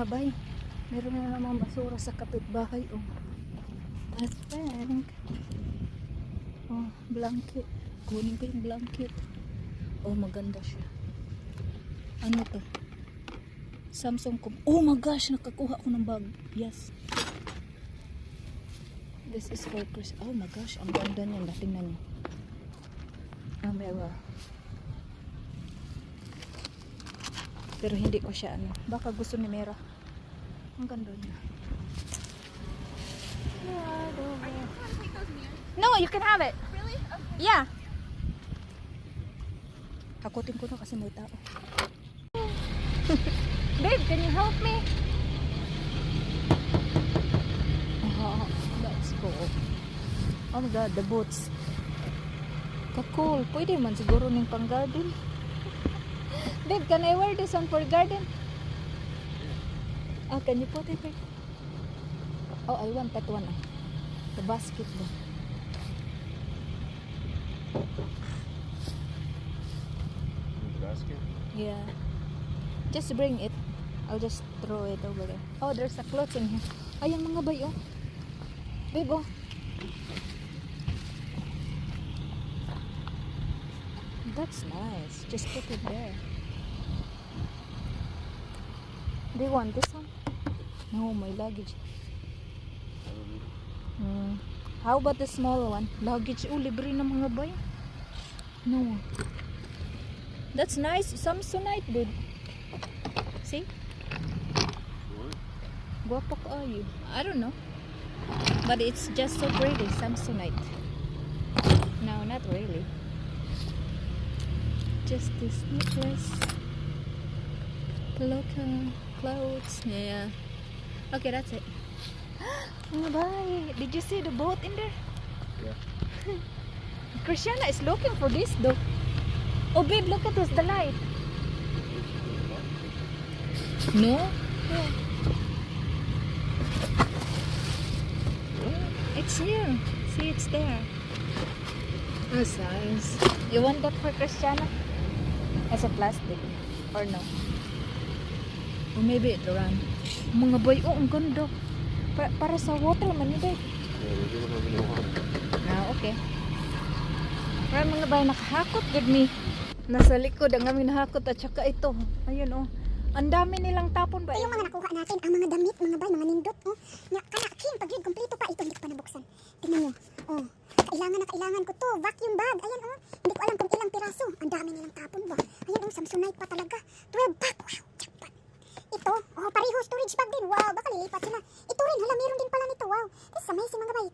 Abay, meron na namang basura sa kapitbahay. Oh. I think. Oh, blanket. Kunin ko yung blanket. Oh, maganda siya. Ano to? Samsung com. Oh my gosh, nakakuha ko ng bag. Yes. This is for Chris. Oh my gosh, ang ganda niya. Tingnan niyo. May awa. Pero hindi ko siya ano. Baka gusto ni Mera. Ang ganda niya. No, you can have it. Really? Okay. Yeah. Takutin ko na kasi may tao. Babe, can you help me? Oh, that's cool. Oh my god, the boots. Ka-cool. Pwede man siguro ng pang garden. Babe, can I wear this one for garden? Ah, can you put it here? Oh, I want that one. ah. The basketball. basket? Yeah. Just bring it. I'll just throw it over there. Oh, there's a clothes in here. Ayan mga bay, oh. Babe, oh. That's nice. Just put it there. Do you want this one? No, my luggage. Hmm. How about the small one? Luggage. Oh, libre na mga bay. No. That's nice. Samsonite, dude. See? What? Guwapo ka you. I don't know. But it's just so pretty. Samsonite. No, not really. Just this necklace. Local clothes. Yeah. Okay, that's it. Oh, bye. Did you see the boat in there? Yeah. Christiana is looking for this though. Oh, babe, look at this, the light. No? Yeah. It's here. See, it's there. Oh, that's nice. You want that for Christiana? As a plastic? Or no? Maybe it run. Mga boy, oh, ang ganda. Pa- para sa water man yun, babe. Water. Ah, okay. Para mga bay nakahakot good me. Nasa likod ang aming nahakot at saka ito. Ayun oh. Ang dami nilang tapon ba? Yung mga nakuha natin, ang mga damit, mga bay, mga nindot, oh. Nya, kana, Kim, pag yun, kompleto pa, ito, hindi ko pa nabuksan. Tingnan nyo, oh. Kailangan na kailangan ko to, vacuum bag, ayan, oh. Hindi ko alam kung ilang piraso. Ang dami nilang tapon ba. Ayan, oh, Samsonite pa talaga. 12 pack, wow, pareho storage bag din, wow, baka lilipat sila. Ito rin, hala, meron din pala nito, wow. This is amazing, mga bay.